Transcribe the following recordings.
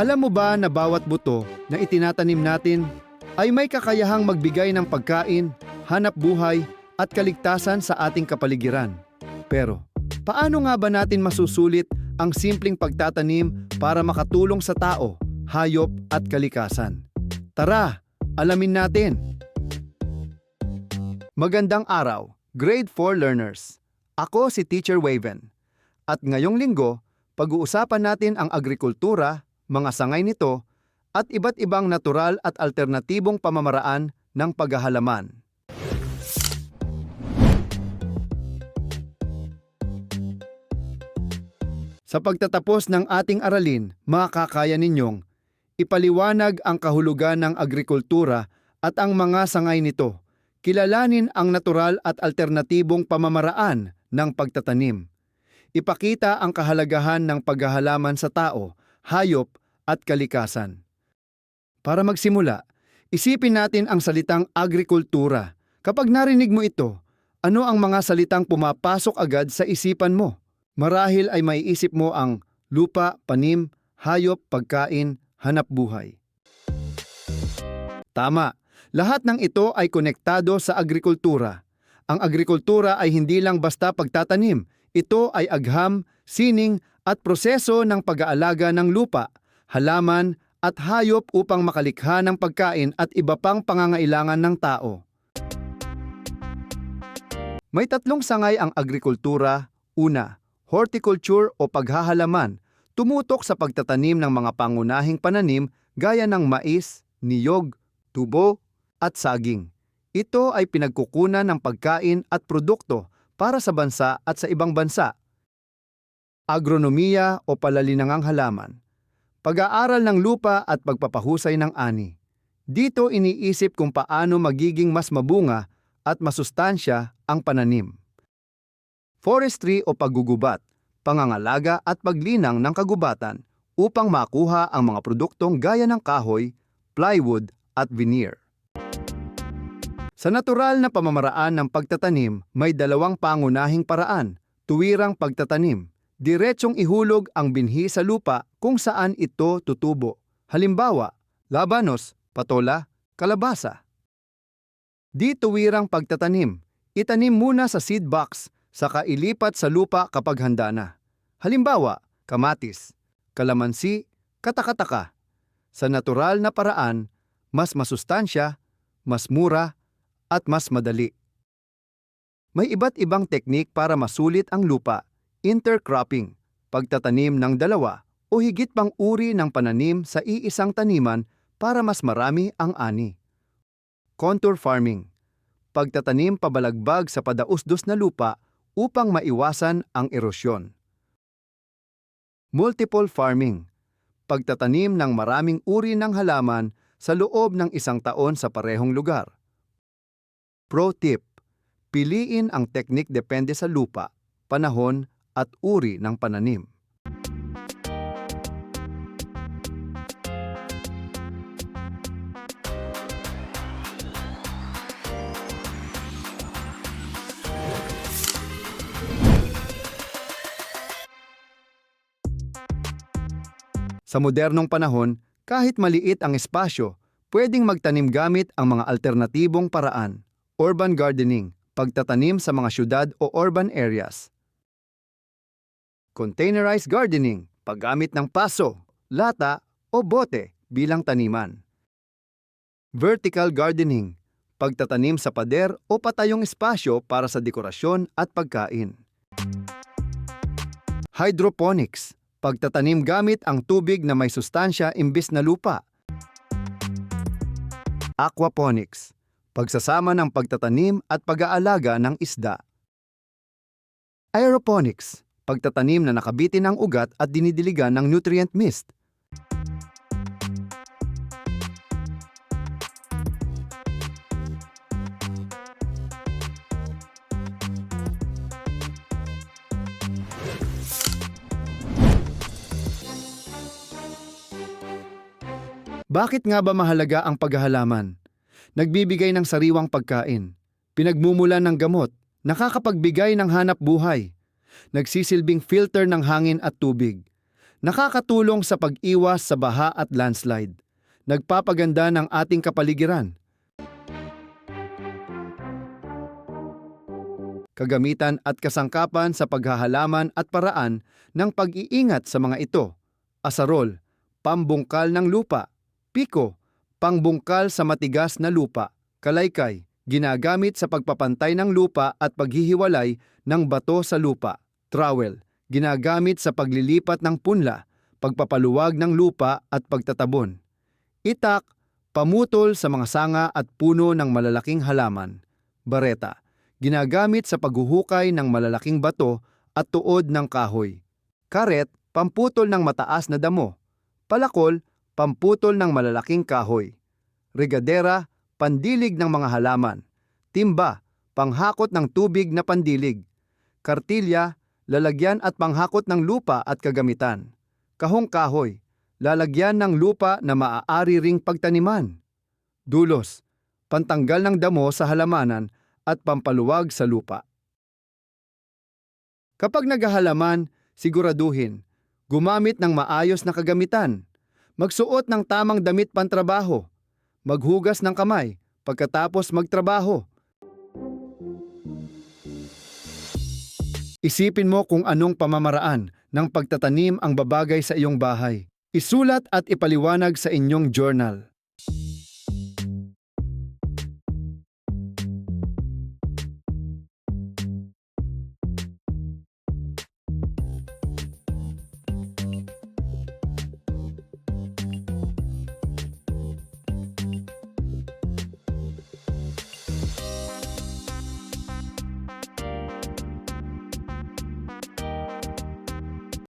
Alam mo ba na bawat buto na itinatanim natin ay may kakayahang magbigay ng pagkain, hanap buhay at kaligtasan sa ating kapaligiran? Pero, paano nga ba natin masusulit ang simpleng pagtatanim para makatulong sa tao, hayop at kalikasan? Tara, alamin natin! Magandang araw, Grade 4 learners. Ako si Teacher Waven. At ngayong linggo, pag-uusapan natin ang agrikultura, mga sangay nito, at iba't ibang natural at alternatibong pamamaraan ng paghahalaman. Sa pagtatapos ng ating aralin, makakaya ninyong ipaliwanag ang kahulugan ng agrikultura at ang mga sangay nito. Kilalanin ang natural at alternatibong pamamaraan ng pagtatanim. Ipakita ang kahalagahan ng paghahalaman sa tao, hayop at kalikasan. Para magsimula, isipin natin ang salitang agrikultura. Kapag narinig mo ito, ano ang mga salitang pumapasok agad sa isipan mo? Marahil ay maiisip mo ang lupa, panim, hayop, pagkain, hanap buhay. Tama, lahat ng ito ay konektado sa agrikultura. Ang agrikultura ay hindi lang basta pagtatanim, ito ay agham, sining at proseso ng pag-aalaga ng lupa, halaman at hayop upang makalikha ng pagkain at iba pang pangangailangan ng tao. May tatlong sangay ang agrikultura. Una, horticulture o paghahalaman, tumutok sa pagtatanim ng mga pangunahing pananim gaya ng mais, niyog, tubo, at saging. Ito ay pinagkukunan ng pagkain at produkto para sa bansa at sa ibang bansa. Agronomiya o palalinangang halaman. Pag-aaral ng lupa at pagpapahusay ng ani. Dito iniisip kung paano magiging mas mabunga at masustansya ang pananim. Forestry o paggugubat, pangangalaga at paglinang ng kagubatan upang makuha ang mga produktong gaya ng kahoy, plywood at veneer. Sa natural na pamamaraan ng pagtatanim, may dalawang pangunahing paraan. Tuwirang pagtatanim. Diretsong ihulog ang binhi sa lupa kung saan ito tutubo. Halimbawa, labanos, patola, kalabasa. Di tuwirang pagtatanim. Itanim muna sa seed box, saka ilipat sa lupa kapag handa na. Halimbawa, kamatis, kalamansi, katakataka. Sa natural na paraan, mas masustansya, mas mura, at mas madali. May iba't ibang teknik para masulit ang lupa, intercropping, pagtatanim ng dalawa o higit pang uri ng pananim sa iisang taniman para mas marami ang ani. Contour farming, pagtatanim pabalagbag sa padausdos na lupa upang maiwasan ang erosyon. Multiple farming, pagtatanim ng maraming uri ng halaman sa loob ng isang taon sa parehong lugar. Pro tip, piliin ang teknik depende sa lupa, panahon at uri ng pananim. Sa modernong panahon, kahit maliit ang espasyo, pwedeng magtanim gamit ang mga alternatibong paraan. Urban gardening, pagtatanim sa mga syudad o urban areas. Containerized gardening, paggamit ng paso, lata o bote bilang taniman. Vertical gardening, pagtatanim sa pader o patayong espasyo para sa dekorasyon at pagkain. Hydroponics, pagtatanim gamit ang tubig na may sustansya imbis na lupa. Aquaponics, pagsasama ng pagtatanim at pag-aalaga ng isda. Aeroponics, pagtatanim na nakabitin ng ugat at dinidiligan ng nutrient mist. Bakit nga ba mahalaga ang paghahalaman? Nagbibigay ng sariwang pagkain, pinagmumulan ng gamot, nakakapagbigay ng hanap buhay, nagsisilbing filter ng hangin at tubig, Nakakatulong sa pag-iwas sa baha at landslide. Nagpapaganda ng ating kapaligiran. Kagamitan at kasangkapan sa paghahalaman at paraan ng pag-iingat sa mga ito. Asarol, pambungkal ng lupa. Piko, pangbungkal sa matigas na lupa. Kalaykay, ginagamit sa pagpapantay ng lupa at paghihiwalay ng bato sa lupa. Trowel, ginagamit sa paglilipat ng punla, pagpapaluwag ng lupa at pagtatabon. Itak, pamutol sa mga sanga at puno ng malalaking halaman. Bareta, ginagamit sa paghuhukay ng malalaking bato at tuod ng kahoy. Karet, pamputol ng mataas na damo. Palakol, pamputol ng malalaking kahoy. Regadera, pandilig ng mga halaman. Timba, panghakot ng tubig na pandilig. Kartilya, lalagyan at panghakot ng lupa at kagamitan. Kahong kahoy, lalagyan ng lupa na maaari ring pagtaniman. Dulos, pantanggal ng damo sa halamanan at pampaluwag sa lupa. Kapag naghahalaman, siguraduhin, gumamit ng maayos na kagamitan, magsuot ng tamang damit pantrabaho, maghugas ng kamay pagkatapos magtrabaho. Isipin mo kung anong pamamaraan ng pagtatanim ang babagay sa iyong bahay. Isulat at ipaliwanag sa inyong journal.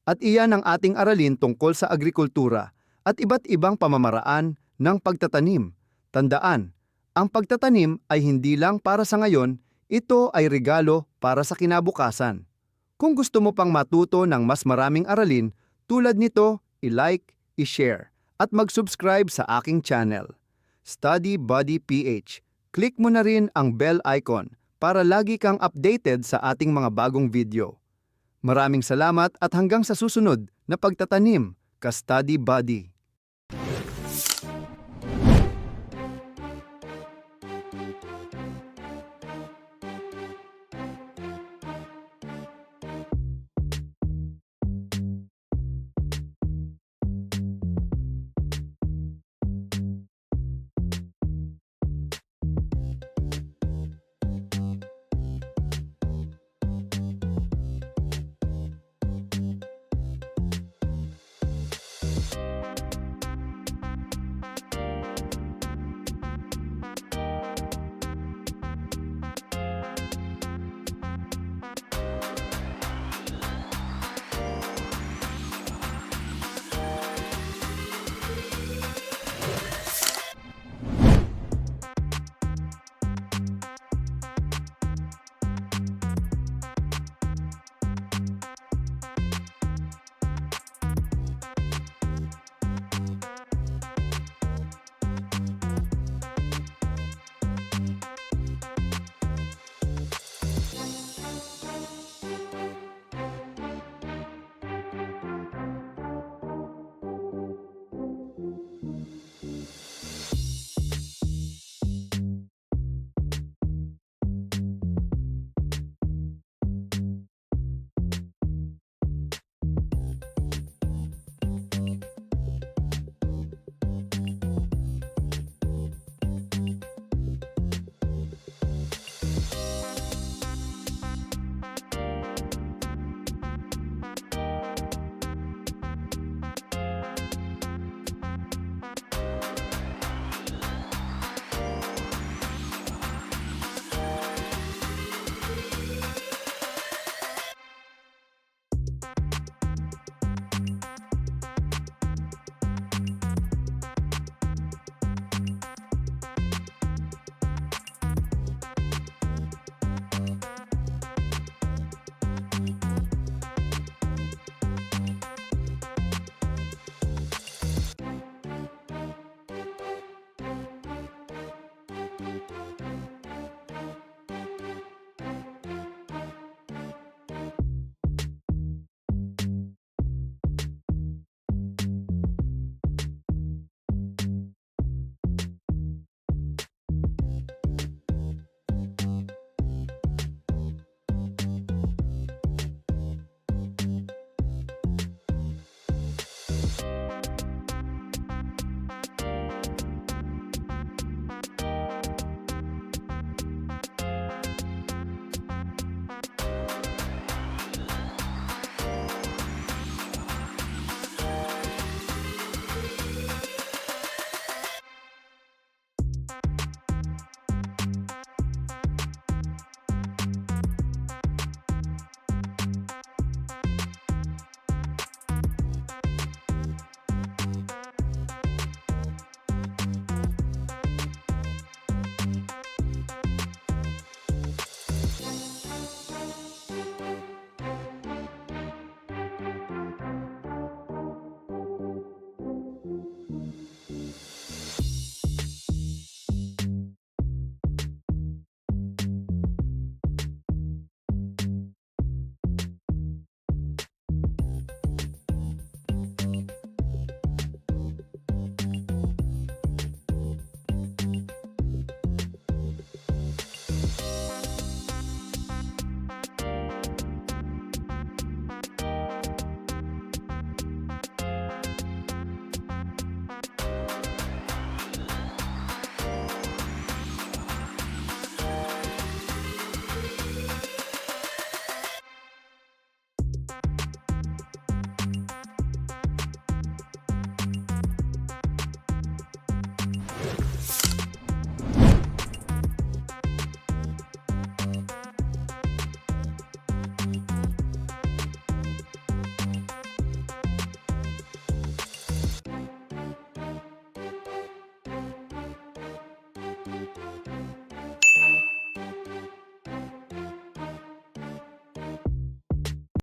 At iyan ang ating aralin tungkol sa agrikultura at iba't ibang pamamaraan ng pagtatanim. Tandaan, ang pagtatanim ay hindi lang para sa ngayon, ito ay regalo para sa kinabukasan. Kung gusto mo pang matuto ng mas maraming aralin, tulad nito, i-like, i-share, at mag-subscribe sa aking channel. Study Buddy PH. Click mo na rin ang bell icon para lagi kang updated sa ating mga bagong video. Maraming salamat at hanggang sa susunod na pagtatanim, ka-study buddy.